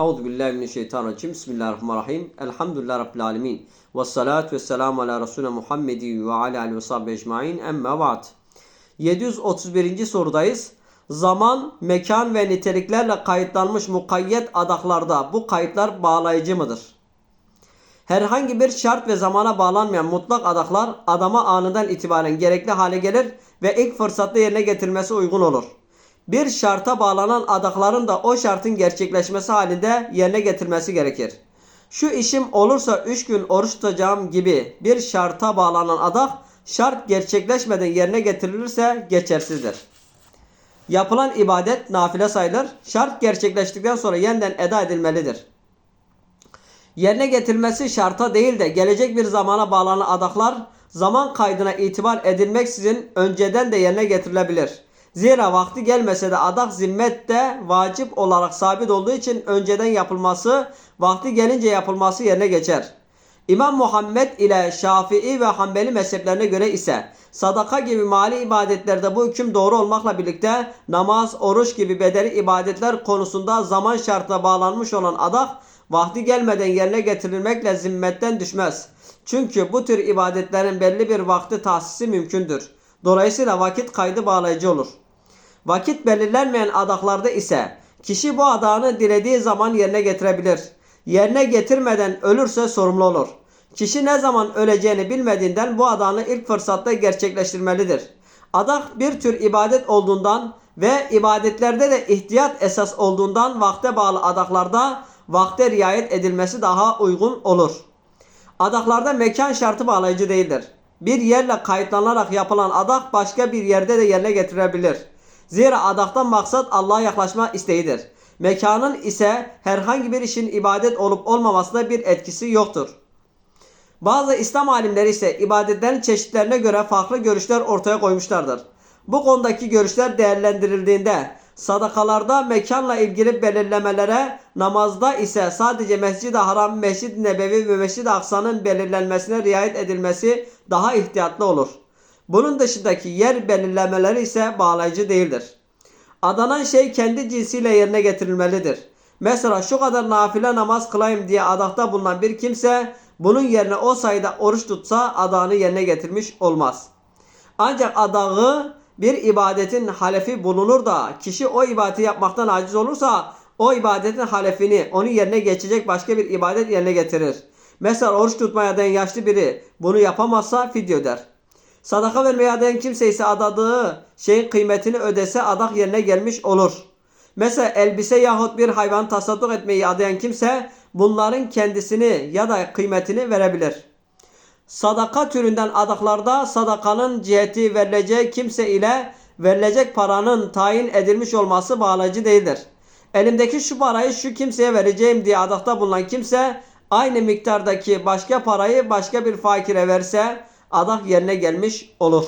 Euzu billahi mineşşeytanirracim. Bismillahirrahmanirrahim. Elhamdülillahi rabbil alamin. Ves salatu ala resulina Muhammedin ve ala alihi ve sahbihi ecmaîn. Amma ba'd. 731. sorudayız. Zaman, mekan ve niteliklerle kayıtlanmış mukayyet adaklarda bu kayıtlar bağlayıcı mıdır? Herhangi bir şart ve zamana bağlanmayan mutlak adaklar adama anından itibaren gerekli hale gelir ve ilk fırsatta yerine getirilmesi uygun olur. Bir şarta bağlanan adakların da o şartın gerçekleşmesi halinde yerine getirmesi gerekir. Şu işim olursa 3 gün oruç tutacağım gibi bir şarta bağlanan adak şart gerçekleşmeden yerine getirilirse geçersizdir. Yapılan ibadet nafile sayılır. Şart gerçekleştikten sonra yeniden eda edilmelidir. Yerine getirilmesi şarta değil de gelecek bir zamana bağlanan adaklar zaman kaydına itibar edilmeksizin önceden de yerine getirilebilir. Zira vakti gelmese de adak zimmette vacip olarak sabit olduğu için önceden yapılması, vakti gelince yapılması yerine geçer. İmam Muhammed ile Şafii ve Hanbeli mezheplerine göre ise sadaka gibi mali ibadetlerde bu hüküm doğru olmakla birlikte namaz, oruç gibi bedeli ibadetler konusunda zaman şartına bağlanmış olan adak vakti gelmeden yerine getirilmekle zimmetten düşmez. Çünkü bu tür ibadetlerin belli bir vakti tahsisi mümkündür. Dolayısıyla vakit kaydı bağlayıcı olur. Vakit belirlenmeyen adaklarda ise kişi bu adağını dilediği zaman yerine getirebilir. Yerine getirmeden ölürse sorumlu olur. Kişi ne zaman öleceğini bilmediğinden bu adağını ilk fırsatta gerçekleştirmelidir. Adak bir tür ibadet olduğundan ve ibadetlerde de ihtiyat esas olduğundan vakte bağlı adaklarda vakte riayet edilmesi daha uygun olur. Adaklarda mekan şartı bağlayıcı değildir. Bir yerle kayıtlanarak yapılan adak başka bir yerde de yerine getirebilir. Zira adaktan maksat Allah'a yaklaşma isteğidir. Mekanın ise herhangi bir işin ibadet olup olmamasında bir etkisi yoktur. Bazı İslam alimleri ise ibadetlerin çeşitlerine göre farklı görüşler ortaya koymuşlardır. Bu konudaki görüşler değerlendirildiğinde sadakalarda mekanla ilgili belirlemelere, namazda ise sadece Mescid-i Haram, Mescid-i Nebevi ve Mescid-i Aksa'nın belirlenmesine riayet edilmesi daha ihtiyatlı olur. Bunun dışındaki yer belirlemeleri ise bağlayıcı değildir. Adanan şey kendi cinsiyle yerine getirilmelidir. Mesela şu kadar nafile namaz kılayım diye adakta bulunan bir kimse bunun yerine o sayıda oruç tutsa adağını yerine getirmiş olmaz. Ancak adağı bir ibadetin halefi bulunur da kişi o ibadeti yapmaktan aciz olursa o ibadetin halefini onu yerine geçecek başka bir ibadet yerine getirir. Mesela oruç tutmaya adayan yaşlı biri bunu yapamazsa fidye öder. Sadaka vermeye adayan kimse ise adadığı şeyin kıymetini ödese adak yerine gelmiş olur. Mesela elbise yahut bir hayvan tasadduk etmeyi adayan kimse bunların kendisini ya da kıymetini verebilir. Sadaka türünden adaklarda sadakanın ciheti verileceği kimse ile verilecek paranın tayin edilmiş olması bağlayıcı değildir. Elimdeki şu parayı şu kimseye vereceğim diye adakta bulunan kimse aynı miktardaki başka parayı başka bir fakire verse adak yerine gelmiş olur.